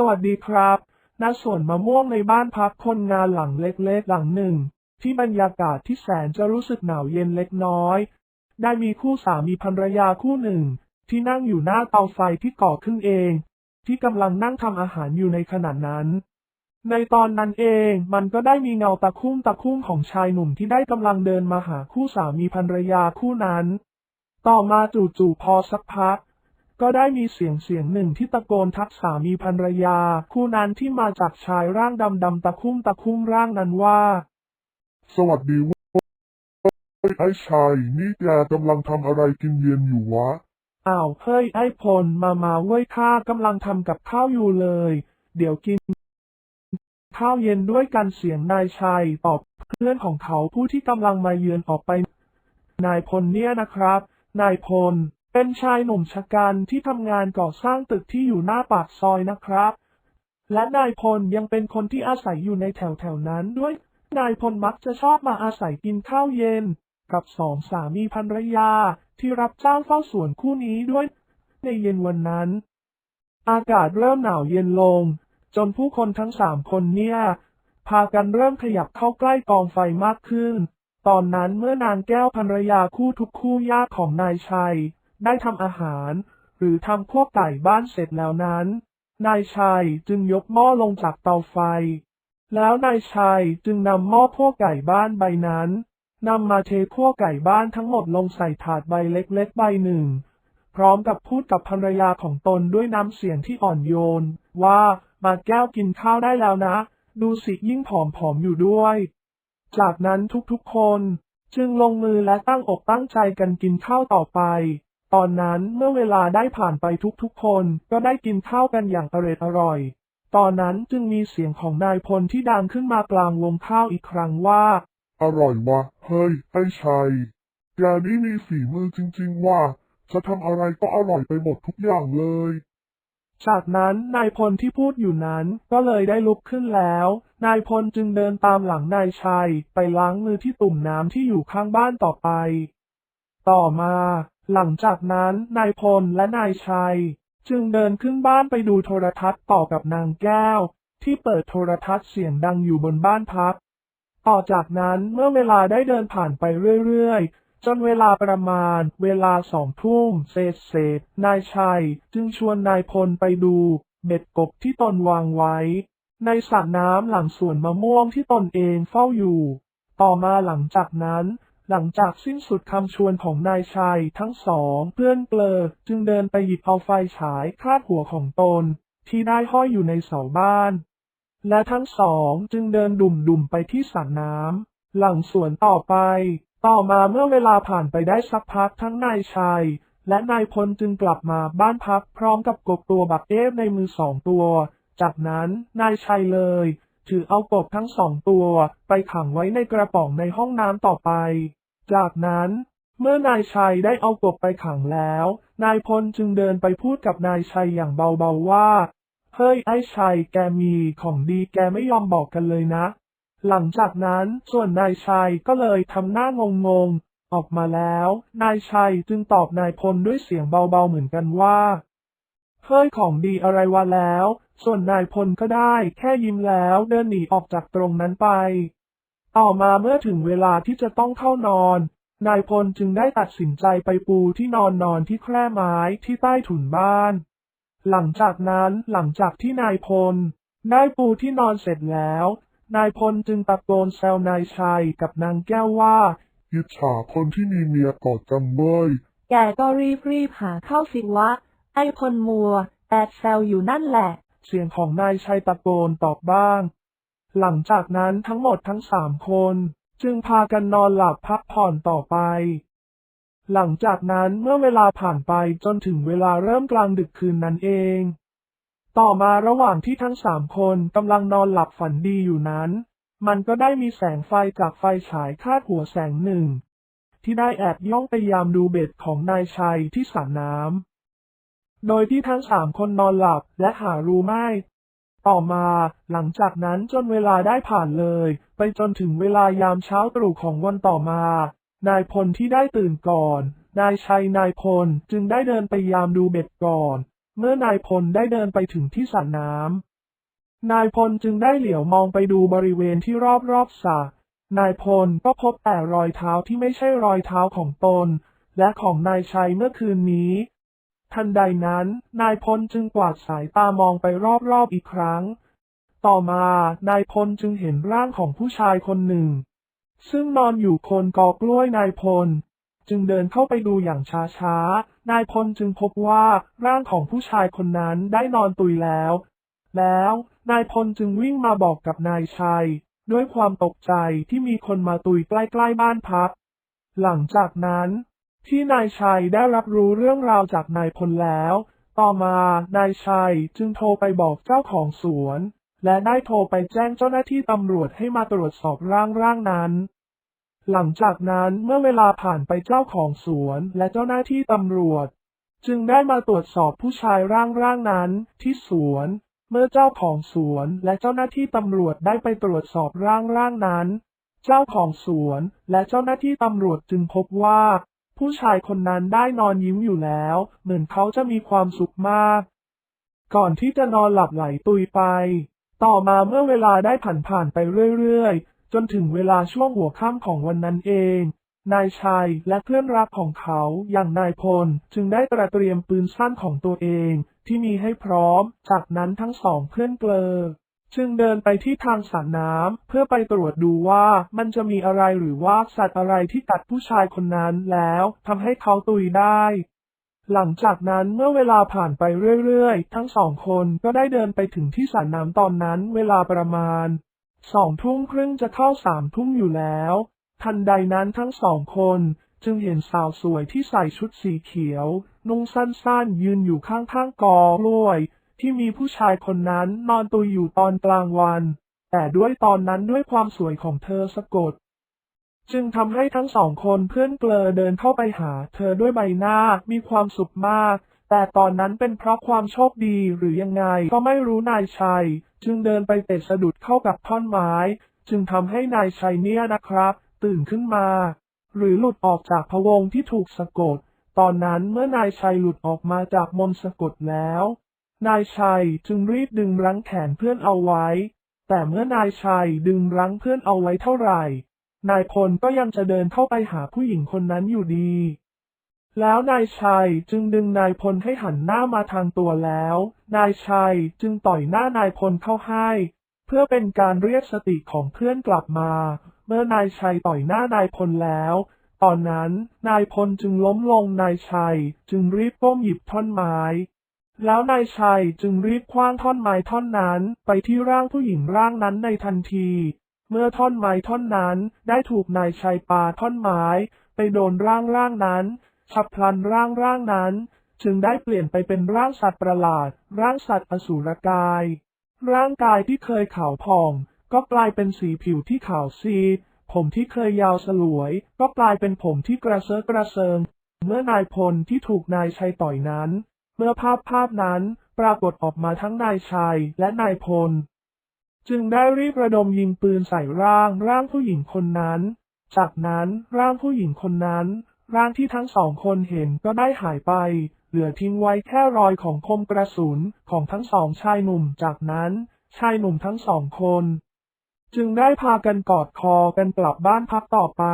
สวัสดีครับณสวนมะม่วงในบ้านพักคนงานหลังเล็กๆ หลังหนึ่ง ที่บรรยากาศที่แสนจะรู้สึกหนาวเย็นเล็กน้อย ได้มีคู่สามีภรรยาคู่หนึ่ง ที่นั่งอยู่หน้าเตาไฟที่ก่อขึ้นเอง ที่กำลังนั่งทำอาหารอยู่ในขณะนั้น ในตอนนั้นเองมันก็ได้มีเงาตะคุ่มตะคุ่มของชายหนุ่มที่ได้กำลังเดินมาหาคู่สามีภรรยาคู่นั้น ต่อมาจู่ๆพอสักพัก ก็ได้มีเสียงเสียงหนึ่งที่ตะโกนทักสามีภรรยา คู่นั้นที่มาจากชายร่างดำดำๆตะคุ่มตะคุ่มร่างนั้นว่า สวัสดีเว้ยไอ้ชาย นี่แกกำลังทำอะไรกินเย็นอยู่วะ อ้าวเฮ้ยไอ้พลมามาเว้ยข้ากำลังทำกับข้าวอยู่เลย เดี๋ยวกิน ข้าวเย็นด้วยกันเสียงนายชัยตอบเพื่อนของเขาผู้ที่กำลังมาเยือนออกไป นายพลเนี่ยนะครับ นายพล เป็นชายหนุ่มชะกันที่ทำงานก่อสร้างตึกที่อยู่หน้าปากซอยนะครับ และนายพลยังเป็นคนที่อาศัยอยู่ในแถวแถวนั้นด้วย นายพลมักจะชอบมาอาศัยกินข้าวเย็น กับสองสามีภรรยาที่รับจ้างเฝ้าสวนคู่นี้ด้วย ในเย็นวันนั้น อากาศเริ่มหนาวเย็นลง จนผู้คนทั้งสามคนเนี่ยพากันเริ่มขยับเข้าใกล้กองไฟมากขึ้น ตอนนั้นเมื่อนางแก้วภรรยาคู่ทุกคู่ยากของนายชัย ได้ทำอาหาร หรือทำพวกไก่บ้านเสร็จแล้วนั้น นายชัยจึงยกหม้อลงจากเตาไฟ แล้วนายชัยจึงนำหม้อพวกไก่บ้านใบนั้นนำมาเทพวกไก่บ้านทั้งหมดลงใส่ถาดใบเล็กๆใบหนึ่ง พร้อมกับพูดกับภรรยาของตนด้วยน้ำเสียงที่อ่อนโยน ว่ามาแก้วกินข้าวได้แล้วนะ ดูสิยิ่งผอมๆอยู่ด้วย จากนั้นทุกๆคน จึงลงมือและตั้งอกตั้งใจกันกินข้าวต่อไป ตอนนั้นเมื่อเวลาได้ผ่านไปทุกๆ คนก็ได้กินข้าวกันอย่างอร่อยอร่อยๆตอนนั้นจึงมีเสียงของนายพลที่ดังขึ้นมากลางวงข้าวอีกครั้งว่า อร่อยวะเฮ้ยไอ้ชายแกนี่มีฝีมือจริงๆว่ะจะทำอะไรก็อร่อยไปหมดทุกอย่างเลย จากนั้นนายพลที่พูดอยู่นั้นก็เลยได้ลุกขึ้นแล้ว นายพลจึงเดินตามหลังนายชัยไปล้างมือที่ตุ่มน้ำที่อยู่ข้างบ้านต่อไป ต่อมา หลังจากนั้นนายพลและนายชัย จึงเดินขึ้นบ้านไปดูโทรทัศน์ต่อกับนางแก้ว ที่เปิดโทรทัศน์เสียงดังอยู่บนบ้านพัก ต่อจากนั้นเมื่อเวลาได้เดินผ่านไปเรื่อยๆ จนเวลาประมาณ เวลาสองทุ่มเศษเศษๆนายชัย จึงชวนนายพลไปดูเบ็ดกบที่ตนวางไว้ ในสระน้ำหลังสวนมะม่วงที่ตนเองเฝ้าอยู่ ต่อมาหลังจากนั้น หลังจากสิ้นสุดคำชวนของนายชัยทั้งสองเพื่อนเกลอจึงเดินไปหยิบเอาไฟฉายคาดหัวของตน ที่ได้ห้อยอยู่ในเสาบ้าน และทั้งสองจึงเดินดุ่มๆไปที่สระน้ำหลังสวนต่อไป ต่อมาเมื่อเวลาผ่านไปได้สักพักทั้งนายชัย และนายพลจึงกลับมาบ้านพักพร้อมกับกบตัวบักเอฟในมือสองตัว จากนั้นนายชัยเลย ถือเอากบทั้งสองตัวไปขังไว้ในกระป๋องในห้องน้ำต่อไป จากนั้น เมื่อนายชัยได้เอากบไปขังแล้ว นายพลจึงเดินไปพูดกับนายชัยอย่างเบาๆว่า เฮ้ยไอ้ชัยแกมีของดีแกไม่ยอมบอกกันเลยนะ หลังจากนั้นส่วนนายชัยก็เลยทำหน้างงงๆออกมาแล้ว นายชัยจึงตอบนายพลด้วยเสียงเบาๆเหมือนกันว่า เฮ้ยของดีอะไรวะแล้ว ส่วนนายพลก็ได้แค่ยิ้มแล้วเดินหนีออกจากตรงนั้นไป ต่อมาเมื่อถึงเวลาที่จะต้องเข้านอน นายพลจึงได้ตัดสินใจไปปูที่นอนนอนที่แคร่ไม้ที่ใต้ถุนบ้าน หลังจากนั้นหลังจากที่นายพลได้ปูที่นอนเสร็จแล้ว นายพลจึงตะโกนแซวนายชัยกับนางแก้วว่าอิจฉาคนที่มีเมียกอดจังเว้ยแกก็รีบรีบๆหาเข้าสิวะ ไอ้พลมัวแอบแซวอยู่นั่นแหละ เสียงของนายชัยตะโกนตอบบ้าง หลังจากนั้นทั้งหมดทั้งสามคน จึงพากันนอนหลับพักผ่อนต่อไป หลังจากนั้นเมื่อเวลาผ่านไปจนถึงเวลาเริ่มกลางดึกคืนนั้นเอง ต่อมาระหว่างที่ทั้งสามคนกำลังนอนหลับฝันดีอยู่นั้น มันก็ได้มีแสงไฟจากไฟฉายคาดหัวแสงหนึ่ง ที่ได้แอบย่องไปยามดูเบ็ดของนายชัยที่สระน้ำ โดยที่ทั้งสามคนนอนหลับและหารู้ไม่ ต่อมาหลังจากนั้นจนเวลาได้ผ่านเลย ไปจนถึงเวลายามเช้าตรู่ของวันต่อมา นายพลที่ได้ตื่นก่อน นายชัยนายพลจึงได้เดินไปยามดูเบ็ดก่อน เมื่อนายพลได้เดินไปถึงที่สระน้ำนายพลจึงได้เหลียวมองไปดูบริเวณที่รอบๆสระนายพลก็พบแต่รอยเท้าที่ไม่ใช่รอยเท้าของตน และของนายชัยเมื่อคืนนี้ ทันใดนั้น นายพลจึงกวาดสายตามองไปรอบๆอีกครั้ง ต่อมานายพลจึงเห็นร่างของผู้ชายคนหนึ่ง ซึ่งนอนอยู่โคนกอกล้วยนายพล จึงเดินเข้าไปดูอย่างช้าๆ นายพลจึงพบว่าร่างของผู้ชายคนนั้นได้นอนตุยแล้ว แล้วนายพลจึงวิ่งมาบอกกับนายชัย ด้วยความตกใจที่มีคนมาตุยใกล้ๆบ้านพัก หลังจากนั้น ที่นายชัยได้รับรู้เรื่องราวจากนายพลแล้ว ต่อมานายชัยจึงโทรไปบอกเจ้าของสวน และได้โทรไปแจ้งเจ้าหน้าที่ตำรวจให้มาตรวจสอบร่างร่างนั้น หลังจากนั้นเมื่อเวลาผ่านไปเจ้าของสวนและเจ้าหน้าที่ตำรวจ จึงได้มาตรวจสอบผู้ชายร่างร่างนั้นที่สวน เมื่อเจ้าของสวนและเจ้าหน้าที่ตำรวจได้ไปตรวจสอบร่างร่างนั้น เจ้าของสวนและเจ้าหน้าที่ตำรวจจึงพบว่า ผู้ชายคนนั้นได้นอนยิ้มอยู่แล้ว เหมือนเขาจะมีความสุขมาก ก่อนที่จะนอนหลับไหลตุยไป ต่อมาเมื่อเวลาได้ผ่านผ่านไปเรื่อยๆ จนถึงเวลาช่วงหัวค่ำของวันนั้นเอง นายชัยและเพื่อนรักของเขาอย่างนายพลจึงได้ตระเตรียมปืนสั้นของตัวเองที่มีให้พร้อม จากนั้นทั้งสองเพื่อนเกลอ จึงเดินไปที่ทางสระน้ำเพื่อไปตรวจดูว่ามันจะมีอะไรหรือว่าสัตว์อะไรที่กัดผู้ชายคนนั้นแล้วทำให้เขาตุยได้ หลังจากนั้นเมื่อเวลาผ่านไปเรื่อยๆ ทั้งสองคนก็ได้เดินไปถึงที่สระน้ำตอนนั้นเวลาประมาณสองทุ่มครึ่งจะเข้าสามทุ่มอยู่แล้ว ทันใดนั้นทั้งสองคนจึงเห็นสาวสวยที่ใส่ชุดสีเขียว นุ่งสั้นๆ ยืนอยู่ข้างๆกอกล้วย ที่มีผู้ชายคนนั้นนอนตุยอยู่ตอนกลางวัน แต่ด้วยตอนนั้นด้วยความสวยของเธอสะกด จึงทำให้ทั้งสองคนเพื่อนเกลอเดินเข้าไปหา เธอด้วยใบหน้ามีความสุขมาก แต่ตอนนั้นเป็นเพราะความโชคดีหรือยังไงก็ไม่รู้นายชัย จึงเดินไปเตะสะดุดเข้ากับท่อนไม้ จึงทำให้นายชัยเนี่ยนะครับ ตื่นขึ้นมา หรือหลุดออกจากพวงที่ถูกสะกด ตอนนั้นเมื่อนายชัยหลุดออกมาจากมนสะกดแล้ว นายชัยจึงรีบดึงรั้งแขนเพื่อนเอาไว้ แต่เมื่อนายชัยดึงรั้งเพื่อนเอาไว้เท่าไหร่ นายพลก็ยังจะเดินเข้าไปหาผู้หญิงคนนั้นอยู่ดี แล้วนายชัยจึงดึงนายพลให้หันหน้ามาทางตัวแล้ว นายชัยจึงต่อยหน้านายพลเข้าให้ เพื่อเป็นการเรียกสติของเพื่อนกลับมา เมื่อนายชัยต่อยหน้านายพลแล้วตอนนั้นนายพลจึงล้มลงนายชัยจึงรีบก้มหยิบท่อนไม้ แล้วนายชัยจึงรีบคว้างท่อนไม้ท่อนนั้นไปที่ร่างผู้หญิงร่างนั้นในทันที เมื่อท่อนไม้ท่อนนั้นได้ถูกนายชัยปาท่อนไม้ ไปโดนร่างร่างนั้น ฉับพลันร่างร่างนั้น จึงได้เปลี่ยนไปเป็นร่างสัตว์ประหลาด ร่างสัตว์อสูรกาย ร่างกายที่เคยขาวผ่อง ก็กลายเป็นสีผิวที่ขาวซีดผมที่เคยยาวสลวย ก็กลายเป็นผมที่กระเซาะกระเซิง เมื่อนายพลที่ถูกนายชัยต่อยนั้น เมื่อภาพภาพนั้นปรากฏออกมาทั้งนายชัยและนายพล จึงได้รีบระดมยิงปืนใส่ร่างร่างผู้หญิงคนนั้น จากนั้นร่างผู้หญิงคนนั้น ร่างที่ทั้งสองคนเห็นก็ได้หายไป เหลือทิ้งไว้แค่รอยของคมกระสุนของทั้งสองชายหนุ่มจากนั้น ชายหนุ่มทั้งสองคน จึงได้พากันกอดคอกันกลับบ้านพักต่อไป